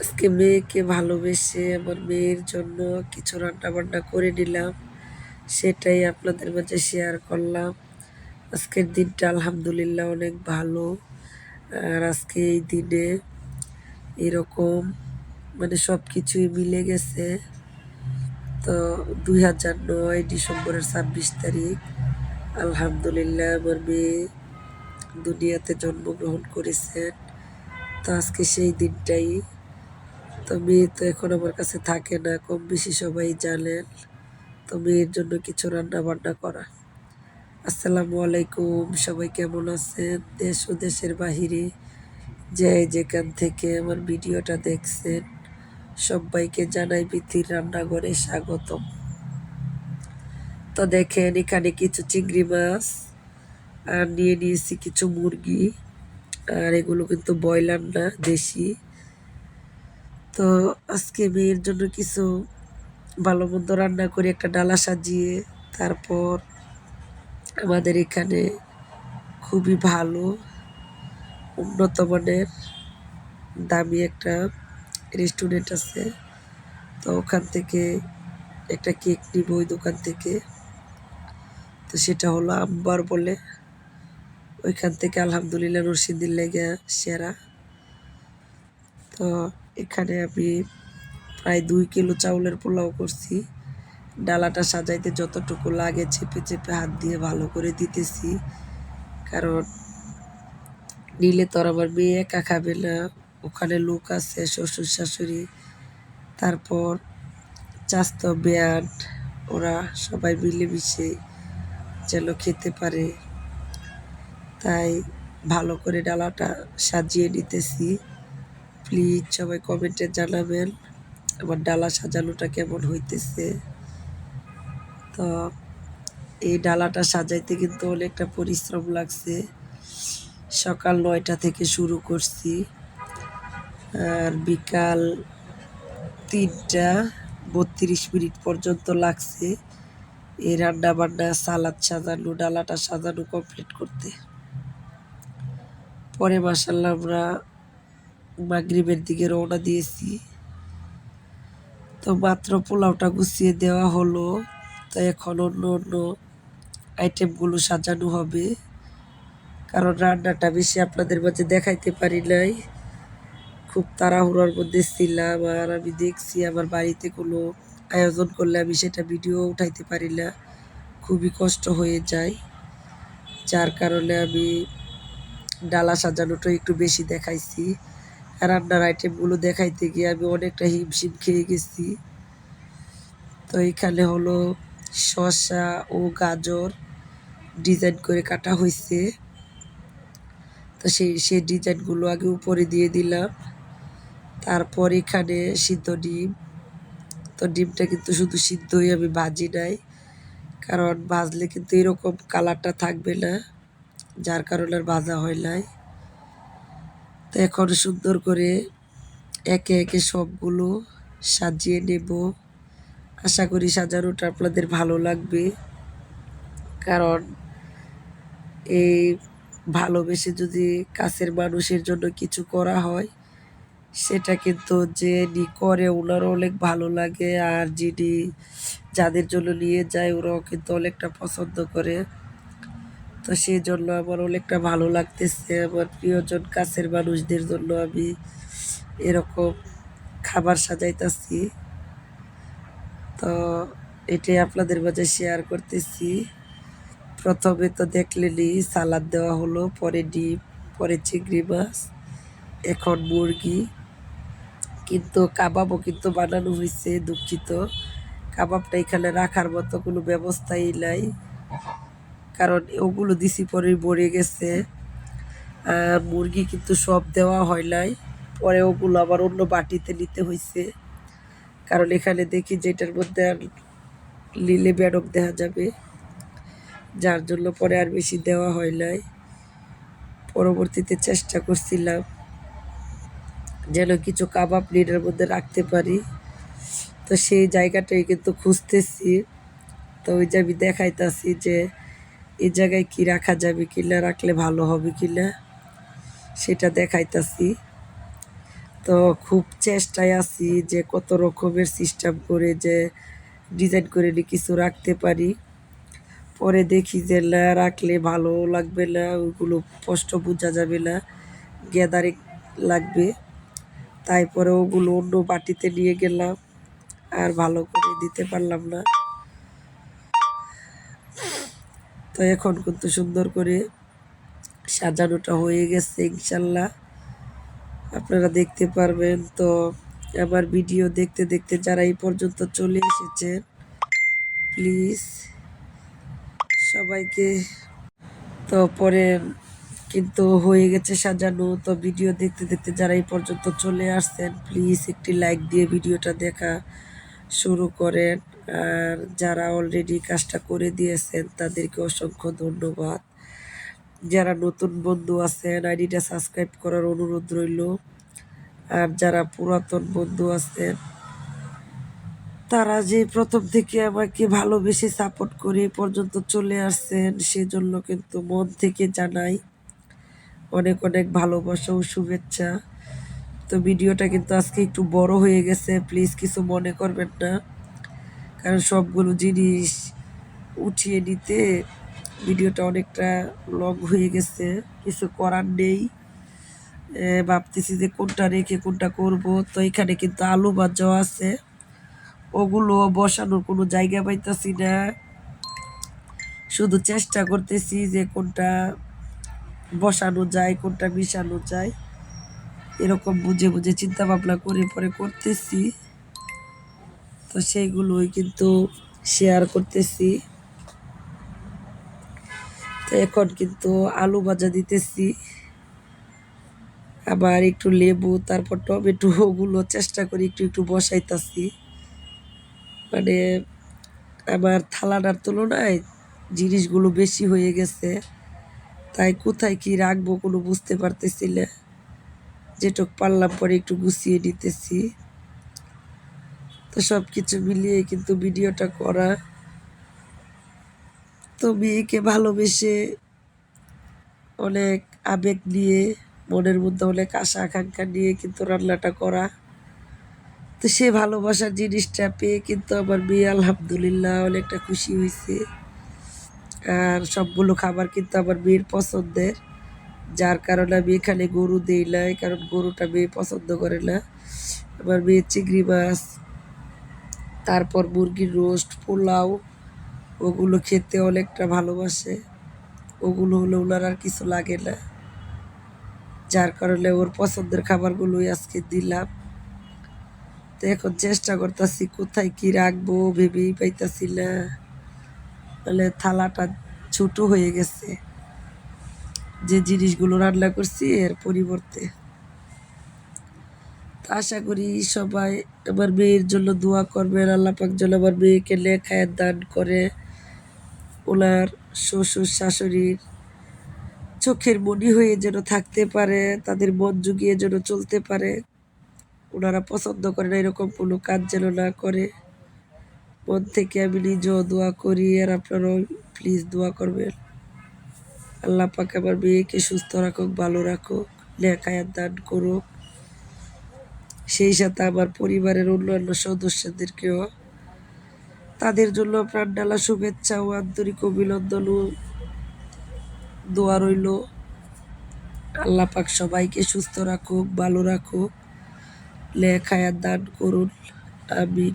আজকে মেয়েকে ভালোবেসে আমার মেয়ের জন্য কিছু রান্না বান্না করে নিলাম। সেটাই আপনাদের মাঝে শেয়ার করলাম। আজকের দিনটা আলহামদুলিল্লাহ অনেক ভালো। আর আজকে এই দিনে এরকম মানে সব কিছুই মিলে গেছে। তো দুই হাজার নয় ডিসেম্বরের ছাব্বিশ তারিখ, আলহামদুলিল্লাহ আমার মেয়ে দুনিয়াতে জন্মগ্রহণ করেছেন। তো আজকে সেই দিনটাই তো মেয়ে তো এখন আমার কাছে থাকে না, কম বেশি সবাই জানেন তো মেয়ের জন্য কিছু রান্না বান্না করা। আসসালামু আলাইকুম, সবাই কেমন আছেন? দেশ ও দেশের বাহিরে যে যেখান থেকে আমার ভিডিওটা দেখছেন, সবাইকে জানাই বিথির রান্নাঘরে স্বাগতম। তো দেখেন, এখানে কিছু চিংড়ি মাছ, আর নিয়ে নিয়েছি কিছু মুরগি, আর এগুলো কিন্তু ব্রয়লার না, দেশি। তো আজকে মেয়ের জন্য কিছু ভালো মন্দ রান্না করে একটা ডালা সাজিয়ে তারপর আমাদের এখানে খুবই ভালো, উন্নত মানের, দামি একটা রেস্টুরেন্ট আছে। তো ওখান থেকে একটা কেক নিব ওই দোকান থেকে। তো সেটা হলো আম্বার বলে। ওইখান থেকে আলহামদুলিল্লাহ নরসিংদীর লেগে সেরা। তো এখানে আমি প্রায় দুই কিলো চাউলের পোলাও করছি। ডালাটা সাজাইতে যতটুকু লাগে চেপে চেপে হাত দিয়ে ভালো করে দিতেছি। কারণ নিলে তো আমার মেয়ে একা খাবে না। ওখানে লোক আছে, শ্বশুর শাশুড়ি। তারপর চাস্ত বেয়ান ওরা সবাই মিলেমিশে যেন খেতে পারে। তাই ভালো করে ডালাটা সাজিয়ে নিতেছি। প্লিজ সবাই কমেন্টে জানাবেন। আমার ডালা সাজানোটা কেমন হইতেছে? তো এই ডালাটা সাজাইতে কিন্তু অনেকটা পরিশ্রম লাগছে। সকাল নয়টা থেকে শুরু করছি। আর বিকাল তিনটা বত্রিশ মিনিট পর্যন্ত লাগছে এই রান্না বান্না সালাদ সাজানো, ডালাটা সাজানো কমপ্লিট করতে। পরে মাসাল্লাহ আমরা মাগরিবের দিকে রওনা দিয়েছি। তো মাত্র পোলাওটা গুছিয়ে দেওয়া হলো। তো এখন অন্য অন্য আইটেমগুলো সাজানো হবে। কারণ রান্নাটা বেশি আপনাদের মাঝে দেখাইতে পারি নাই। খুব তাড়াহুড়োর মধ্যে ছিলাম আর আমি দেখছি আমার বাড়িতে কোনো আয়োজন করলে আমি সেটা ভিডিও উঠাইতে পারি না। খুবই কষ্ট হয়ে যায়। যার কারণে আমি ডালা সাজানোটা একটু বেশি দেখাইছি। রান্নার আইটেমগুলো দেখাইতে গিয়ে আমি অনেকটা হিমশিম খেয়ে গেছি। তো এখানে হলো শসা ও গাজর ডিজাইন করে কাটা হয়েছে তো সেই সেই ডিজাইনগুলো আগে উপরে দিয়ে দিলাম। তারপর এখানে সিদ্ধ ডিম। তো ডিমটা কিন্তু শুধু সিদ্ধই আমি ভাজি নাই, কারণ ভাজলে কিন্তু এরকম কালারটা থাকবে না, যার কারণে আর ভাজা হয় নাই। তো এখন সুন্দর করে একে একে সবগুলো সাজিয়ে নেব। আশা করি সাজানোটা আপনাদের ভালো লাগবে। কারণ এই ভালোবেসে যদি কাছের মানুষের জন্য কিছু করা হয়, সেটা কিন্তু যে নি করে ওনারও অনেক ভালো লাগে। আর যিনি যাদের জন্য নিয়ে যায়, ওরাও কিন্তু অনেকটা পছন্দ করে। তো সেই জন্য আমার অনেকটা ভালো লাগতেছে আমার প্রিয়জন কাছের মানুষদের জন্য আমি এরকম খাবার সাজাইতেছি। তো এটাই আপনাদের মাঝে শেয়ার করতেছি। প্রথমে তো দেখলেনই সালাদ দেওয়া হলো, পরে ডিম, পরে চিংড়ি মাছ, এখন মুরগি। কিন্তু কাবাবও কিন্তু বানানো হয়েছে দুঃখিত। কাবাবটা এখানে রাখার মতো কোনো ব্যবস্থাই নাই। কারণ ওগুলো দিছি পরে মরে গেছে। মুরগি কিন্তু সব দেওয়া হয় নাই। পরে ওগুলো আবার অন্য বাটিতে নিতে হয়েছে কারণ এখানে দেখি যেটার মধ্যে আর লিলে বেড়ক দেখা যাবে। যার জন্য পরে আর বেশি দেওয়া হয় নাই। পরবর্তীতে চেষ্টা করছিলাম যেন কিছু কাবাব লিডের মধ্যে রাখতে পারি। তো সেই জায়গাটাই কিন্তু খুঁজতেছি। তো ওই যে আমি দেখাইতেছি যে এই জায়গায় কি রাখা যাবে কিনা রাখলে ভালো হবে কিনা সেটা দেখাইতাছি। তো খুব চেষ্টায় আছি যে কত রকমের সিস্টেম করে যে ডিজাইন করে কিছু রাখতে পারি। পরে দেখি যে রাখলে ভালো লাগবে না ওইগুলো স্পষ্ট বোঝা যাবে না গ্যাদারিং লাগবে। তারপরে ওগুলো অন্য বাটিতে নিয়ে গেলাম, আর ভালো করে দিতে পারলাম না। তো এখন কিন্তু সুন্দর করে সাজানোটা হয়ে গেছে, ইনশাল্লাহ। আপনারা দেখতে পারবেন তো, আমার ভিডিও দেখতে দেখতে যারা এই পর্যন্ত চলে এসেছেন, প্লিজ সবাইকে তো পরে কিন্তু হয়ে গেছে সাজানো, তো ভিডিও দেখতে দেখতে যারা এই পর্যন্ত চলে আসছেন, প্লিজ একটি লাইক দিয়ে ভিডিওটা দেখা শুরু করেন। আর যারা অলরেডি কাজটা করে দিয়েছেন, তাদেরকে অসংখ্য ধন্যবাদ। যারা নতুন বন্ধু আছেন, আইডিটা সাবস্ক্রাইব করার অনুরোধ রইল। আর যারা পুরাতন বন্ধু আছেন, তারা যে প্রথম থেকে আমাকে ভালোবেসে সাপোর্ট করে পর্যন্ত চলে আসছেন, সেজন্য কিন্তু মন থেকে জানাই অনেক অনেক ভালোবাসা ও শুভেচ্ছা। তো ভিডিওটা কিন্তু আজকে একটু বড় হয়ে গেছে প্লিজ কিছু মনে করবেন না। কারণ সবগুলো জিনিস উঠিয়ে নিতে ভিডিওটা অনেকটা লং হয়ে গেছে। কিছু করার নেই। ভাবতেছি যে কোনটা রেখে কোনটা করব। তো এখানে কিন্তু আলু ভাজাও আছে। ওগুলো বসানোর কোনো জায়গা পাইতেছি না। শুধু চেষ্টা করতেছি যে কোনটা বসানো যায়, কোনটা মিশানো যায়। এরকম বুঝে বুঝে চিন্তা ভাবনা করে পরে করতেছি। তো সেইগুলোই কিন্তু শেয়ার করতেছি। তো এখন কিন্তু আলু ভাজা দিতেছি। আবার একটু লেবু, তারপর টমেটো, ওগুলো চেষ্টা করি একটু একটু বসাইতাছি। মানে আমার থালাটার তুলনায় জিনিসগুলো বেশি হয়ে গেছে। তাই কোথায় কি রাখব কোনো বুঝতে পারতেছি না। যেটুক পারলাম পরে একটু গুছিয়ে নিতেছি। তো সব কিছু মিলিয়ে কিন্তু ভিডিওটা করা। তো মেয়েকে ভালোবেসে অনেক আবেগ নিয়ে, মনের মধ্যে অনেক আশা আকাঙ্ক্ষা নিয়ে কিন্তু রান্নাটা করা। তো সে ভালোবাসার জিনিসটা পেয়ে কিন্তু আমার মেয়ে আলহামদুলিল্লাহ অনেকটা খুশি হয়েছে আর সবগুলো খাবার কিন্তু আমার মেয়ের পছন্দের, যার কারণে আমি এখানে গরু দিই নাই, কারণ গরুটা মেয়ে পছন্দ করে না। আমার মেয়ে চিংড়ি মাছ তারপর মুরগির রোস্ট, পোলাও, ওগুলো খেতে অনেকটা ভালোবাসে। ওগুলো হলে ওনার আর কিছু লাগে না। যার কারণে ওর পছন্দের খাবারগুলোই আজকে দিলাম। তো এখন চেষ্টা করতেছি, কোথায় কি রাখব ভেবেই পাইতাছি না। তাহলে থালাটা ছোট হয়ে গেছে। যে জিনিসগুলো রান্না করছি এর পরিবর্তে আশা করি সবাই আমার মেয়ের জন্য দোয়া করবেন। আল্লাহ পাক যেন আমার মেয়েকে লেখায় দান করে। ওনার শ্বশুর শাশুড়ির চোখের মনি হয়ে যেন থাকতে পারে, তাদের মন জুগিয়ে যেন চলতে পারে। ওনারা পছন্দ করে না এরকম কোনো কাজ যেন না করে। মন থেকে আমি নিজেও দোয়া করি আর আপনারাও প্লিজ দোয়া করবেন। আল্লাহ পাক আমার মেয়েকে সুস্থ রাখুক, ভালো রাখুক, লেখায় দান করুক। সেই সাথে আমার পরিবারের অন্যান্য সদস্যদেরকেও তাদের জন্য প্রাণডালা শুভেচ্ছা ও আন্তরিক অভিনন্দন ও দোয়া রইল। আল্লাহ পাক সবাইকে সুস্থ রাখুক, ভালো রাখুক লেখায়াত দান করুন, আমিন।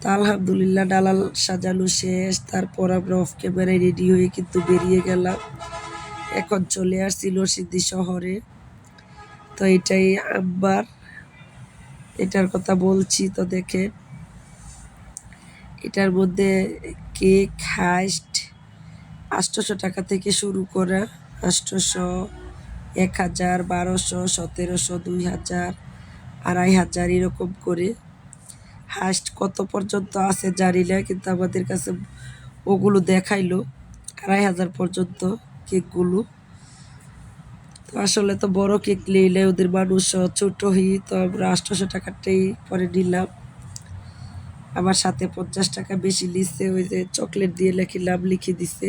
তা আলহামদুলিল্লাহ ডালাল সাজানো শেষ, তারপর আমরা অফ ক্যামেরায় রেডি হয়ে কিন্তু বেরিয়ে গেলাম। এখন চলে আসছি নরসিংদী শহরে। তো এটাই আব্বার এটার কথা বলছি তো দেখে। এটার মধ্যে কেক, হাইস্ট, আটশোশো টাকা থেকে শুরু করা আটশোশো, এক হাজার, বারোশো, সতেরোশো, দুই হাজার, আড়াই হাজার এরকম করে। হাইস্ট কত পর্যন্ত আছে জানি না, কিন্তু আমাদের কাছে ওগুলো দেখাইলো। আড়াই হাজার পর্যন্ত কেকগুলো। তো আসলে তো বড় কেক নিলে ওদের মানুষ ছোট হই তো আমরা আটশোশো টাকারটাই পরে নিলাম। আমার সাথে পঞ্চাশ টাকা বেশি নিচ্ছে ওই যে চকলেট দিয়ে লেখি নাম লিখে দিছে।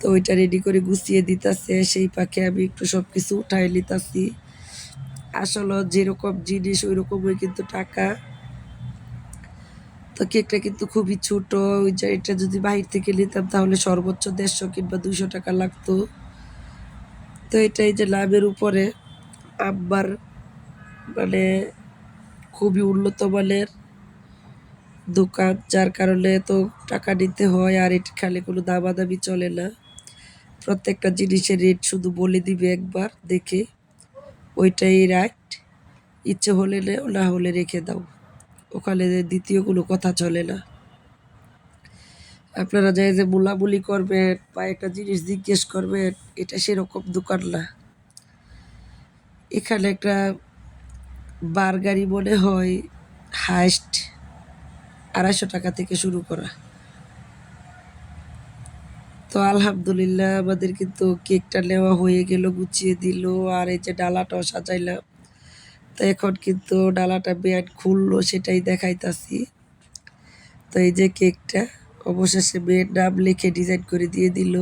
তো ওইটা রেডি করে গুছিয়ে দিতেছে, সেই পাখে আমি একটু সব কিছু উঠাই নিতাছি। আসলে যেরকম জিনিস ওই রকমই কিন্তু টাকা। তো কেকটা কিন্তু খুবই ছোট, ওই যে এটা যদি বাহির থেকে নিতাম তাহলে সর্বোচ্চ দেড়শো কিংবা দুশো টাকা লাগতো। তো এটাই যে লাভের উপরে আব্বার মানে খুবই উন্নত মানের দোকান, যার কারণে তো টাকা নিতে হয় আর এটা খালি কোনো দামাদামি চলে না। প্রত্যেকটা জিনিসের রেট শুধু বলে দিবে একবার, দেখে। ওইটাই রাইট ইচ্ছে হলে না হলে রেখে দাও। ওখানে দ্বিতীয় কোনো কথা চলে না। আপনারা যাই যে মুলামুলি করবেন বা একটা জিনিস জিজ্ঞেস করবেন, এটা সেরকম দোকান না। এখানে একটা বার্গারি মনে হয় হাইস্ট আড়াইশো টাকা থেকে শুরু করা। তো আলহামদুলিল্লাহ আমাদের কিন্তু কেকটা নেওয়া হয়ে গেল, গুছিয়ে দিল, আর এই যে ডালাটাও সাজাইলাম। তো এখন কিন্তু ডালাটা বেয়ান খুললো, সেটাই দেখাইতাছি। তো এই যে কেকটা অবশেষে মেয়ের নাম লিখে ডিজাইন করে দিয়ে দিল।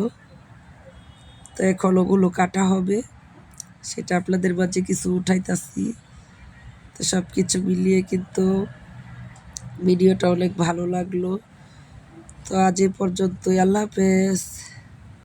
তো এখন ওগুলো কাটা হবে। সেটা আপনাদের মাঝে কিছু উঠাইতাছি। তো সব কিছু মিলিয়ে কিন্তু ভিডিওটা অনেক ভালো লাগল। তো আজ এ পর্যন্তই। আল্লাহ হাফেজ।